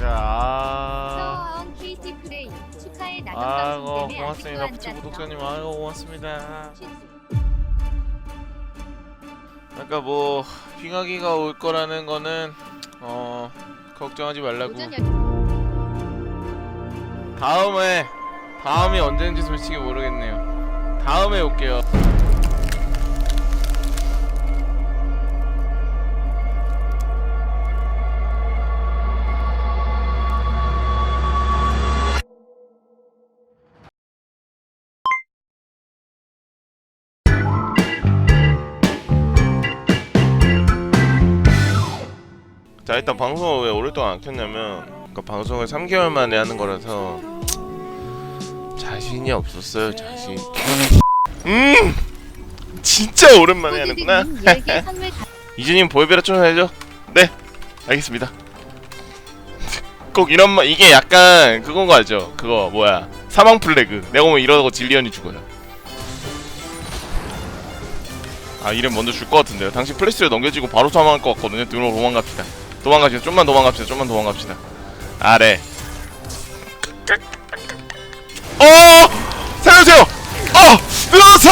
고맙습니다. 아, 서원 KT 프레이 축하해 나눔 아이고 방송 때문에 고맙습니다. 부츠 안 구독자님. 아이고 고맙습니다. 그러니까 뭐 핑하기가 올 거라는 거는 어 걱정하지 말라고. 오전 열- 다음에 다음이 언제인지 솔직히 모르겠네요. 다음에 올게요. 자 일단 방송을 왜 오랫동안 안 켰냐면 그러니까 방송을 3개월 만에 하는 거라서 자신이 없었어요 자신. 음! 진짜 오랜만에 하는구나. 호두님 10개 선물 가- 이준님 보이베라 좀 해줘 네 알겠습니다. 꼭 이런 말 이게 약간 그건 거 알죠? 그거 뭐야? 사망 플래그. 내가 보면 이러고 질리언이 죽어요. 아 이름 먼저 줄 것 같은데요. 당신 플래시를 넘겨지고 바로 사망할 것 같거든요. 뒤로 도망갑시다 도망갑시다. 좀만 도망갑시다. 좀만 도망갑시다. 아래. 어! 살려주세요! 어! 으사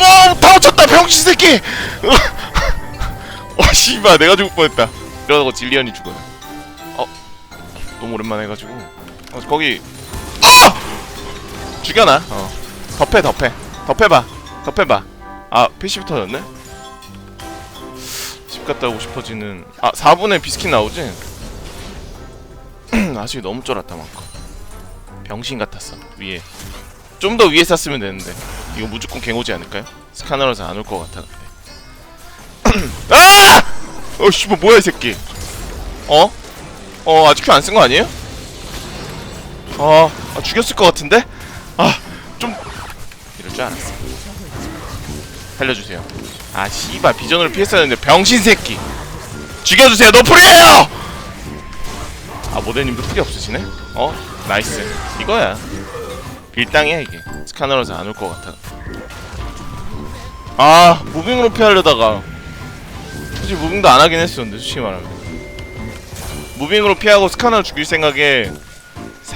어다 맞췄다 병신 새끼! 어 씨발 내가 죽을 뻔했다. 이러다가 질리언이 죽어요. 어 너무 오랜만에 해가지고. 어 거기. 아! 죽여놔. 어. 덮해 덮해. 덮해봐. 덮해봐. 아 PC 터졌네? 집 갔다 오고 싶어지는 아 4분의 비스킷 나오지 아직 너무 쫄았다 많고 병신 같았어 위에 좀 더 위에 쌌으면 되는데 이거 무조건 갱오지 않을까요? 스카너라서 안 올 것 같아 근데 아! 어 씨발 뭐야 이 새끼 어? 어 아직 큐 안 쓴 거 아니에요? 아, 아 죽였을 것 같은데? 아좀 이럴 줄 알았어 살려주세요 아 씨발 비전으로 피했어야 했는데 병신 새끼. 죽여주세요 노플이에요! 아 모델님도 풀이 없으시네? 어? 나이스. 이거야. 빌당이야 이게. 스카너라서 안 올 것 같아. 아 무빙으로 피하려다가. 솔직히 무빙도 안 하긴 했었는데 솔직히 말하면. 무빙으로 피하고 스카너를 죽일 생각에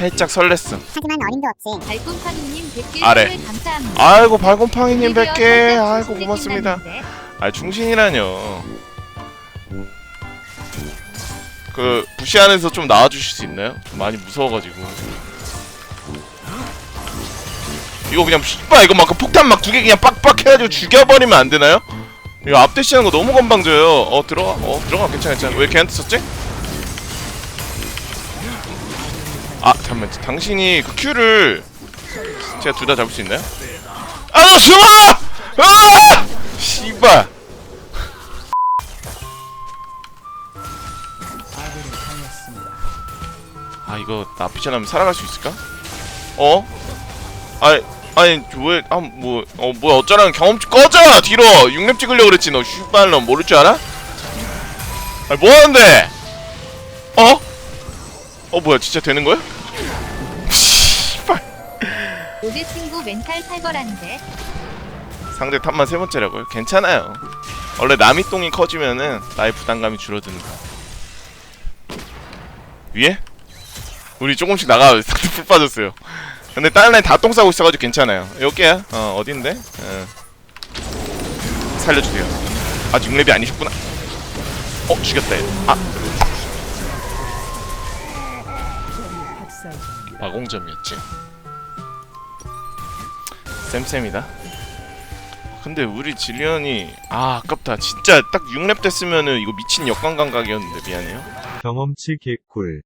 살짝 설렜어 하지만 어림도 없지. 달콤파도님 100개 아래. 감사합니다. 아이고 발곰팡이님 드디어 100개 살짝 아이고 고맙습니다. 아 중신이라뇨 그 부시 안에서 좀 나와주실 수 있나요? 좀 많이 무서워가지고 이거 그냥 씨발 이거 막 그 폭탄 막 두 개 그냥 빡빡 해가지고 죽여버리면 안 되나요? 이거 앞대시하는 거 너무 건방져요 어 들어가 어 들어가 괜찮아 괜찮아 왜 걔한테 썼지? 아 잠깐만 당신이 그 큐를 제가 둘 다 잡을 수 있나요? 아너 숨어! 아! 씨발 아 이거 나 피처나면 살아갈 수 있을까? 어? 아니 아니 왜아뭐어 뭐야 어쩌라는 경험치 꺼져 뒤로 6렙 찍으려고 그랬지 너 슈발 너 모를 줄 알아? 아니 뭐하는데? 어? 어 뭐야 진짜 되는 거야? 씨발 친구 멘탈 살벌한데 상대 탑만 세 번째라고요? 괜찮아요. 원래 남이 똥이 커지면은 나의 부담감이 거야. 위에? 우리 조금씩 나가 상대 풀 빠졌어요. 근데 다른 라인 다 똥 싸고 있어가지고 괜찮아요. 여기야. 어 어딘데? 어. 살려주세요. 아직 6렙이 아니셨구나. 어 죽였다 얘. 아. 마공점이었지. 쌤쌤이다. 근데 우리 질리언이 아 아깝다 진짜 딱 6렙 됐으면은 이거 미친 역광 감각이었는데 미안해요 경험치 개꿀.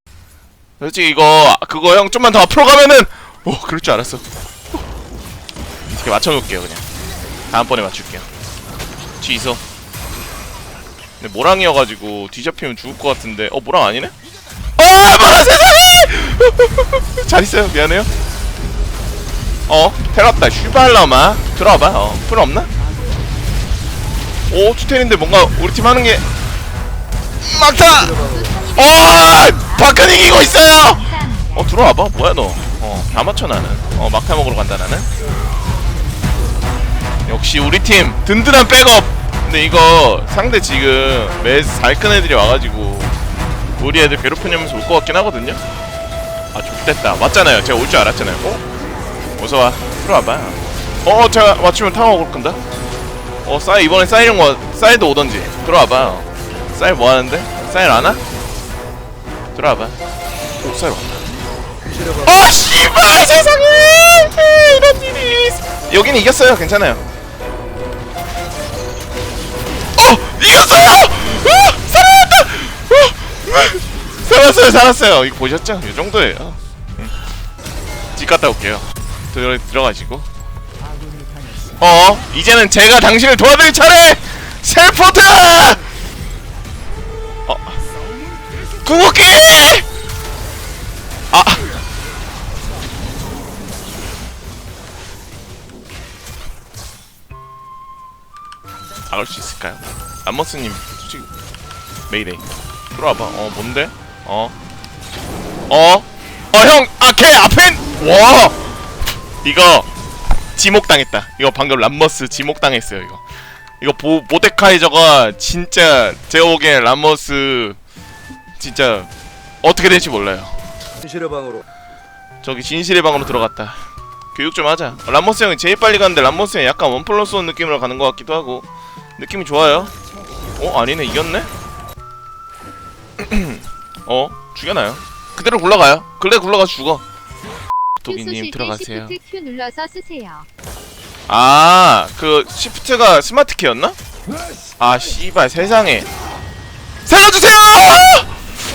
솔직히 이거 그거 형 좀만 더 앞으로 가면은 오 그럴 줄 알았어 이렇게 맞춰놓을게요 그냥 다음번에 맞출게요 뒤서 근데 모랑이어가지고 뒤잡히면 죽을 것 같은데 어 모랑 아니네? 어 모랑 세상에 잘 있어요. 미안해요. 어 테랍다. 슈발라마. 들어와봐. 어 풀 없나? 오 투텐인데 뭔가 우리 팀 하는 게 막타! 어 박근 이기고 있어요. 어 들어와봐. 뭐야 너 어 다 맞춰 나는. 어 막타 먹으러 간다 나는. 역시 우리 팀 든든한 백업! 근데 이거 상대 지금 매스 잘큰 애들이 와가지고 우리 애들 괴롭히냐면서 올 것 같긴 하거든요 됐다. 맞잖아요. 제가 올 줄 알았잖아요. 어? 어서와. 들어와봐. 어 제가 맞추면 타워 올 건다 어 싸이 이번에 싸이는 거 싸이도 오던지. 들어와봐. 싸이 뭐 하는데? 싸이 안 와? 들어와봐. 오 싸이 왔다. 아 씨발 세상에! 이런 일이 있- 여기는 이겼어요. 괜찮아요. 어 이겼어요! 어, 살아났다! 어, 살았어요 살았어요. 이거 보셨죠? 이 정도예요. 응. 집 갔다 올게요 들어, 들어가시고 어 이제는 제가 당신을 도와드릴 차례 셀포트 어 궁극기 아 나갈 수 있을까요? 람머스님 솔직히 메이데이 들어와봐 어 뭔데? 어? 어? 어 형! 아 걔 앞엔! 와! 이거 지목 당했다 이거 방금 람머스 지목 당했어요 이거 이거 보, 모데카이저가 진짜 제가 보기엔 람머스 진짜 어떻게 될지 몰라요 진실의 방으로 저기 진실의 방으로 들어갔다. 교육 좀 하자. 람모스 형이 제일 빨리 가는데 람모스 형이 약간 원 플러스 원 느낌으로 가는 것 같기도 하고 느낌이 좋아요. 어 아니네 이겼네. 어 죽여놔요. 그대로 굴러가요. 그래 굴러가 죽어. 도기님 들어가세요. 시프트 Q 눌러서 쓰세요. 아 그 시프트가 스마트 키였나? 아 씨발 세상에 살려주세요!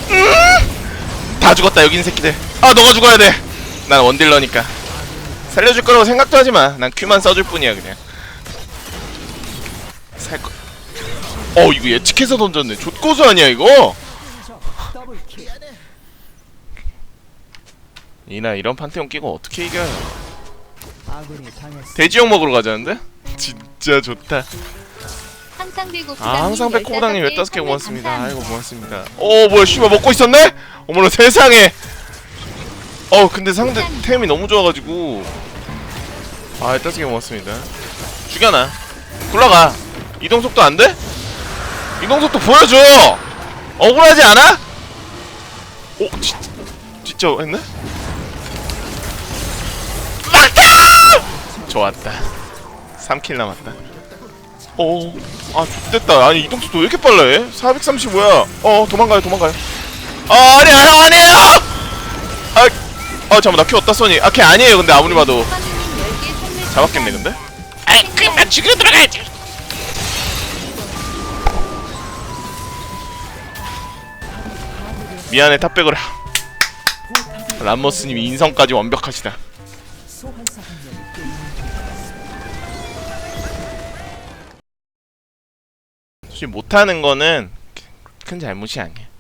음! 다 죽었다 여기 있는 새끼들. 아 너가 죽어야 돼. 난 원딜러니까 살려줄 거라고 생각도 하지 마. 난 큐만 써줄 뿐이야 그냥. 살 거. 어 이거 예측해서 던졌네. 족고수 아니야 이거? 이나 이런 판테온 끼고 어떻게 이겨요? 돼지용 먹으러 가자는데? 진짜 좋다. 항상 배고 아 항상 백호부당님 15개 고맙습니다 아이고 고맙습니다 어 뭐야 씨발 먹고 있었네? 어머나 세상에 어 근데 상대 템이 너무 좋아가지고 아 15개 고맙습니다 죽여놔 굴러가 이동속도 안 돼? 이동속도 보여줘 억울하지 않아? 오 진, 진짜 했네? 좋았다 3킬 남았다 어, 아, 좋됐다. 아니, 이동속도 왜 이렇게 빨라 해? 435야. 어, 도망가요, 도망가요. 아, 아니야, 형, 아니에요! 아, 아, 잠깐만, 나큐 어디다 써니? 아, 걔 아니에요, 근데 아무리 봐도. 잡았겠네, 근데? 아이, 그럼 나 죽이러 들어가야지. 미안해, 탑백을. 람머스님이 인성까지 완벽하시다. 못하는 거는 큰 잘못이 아니야.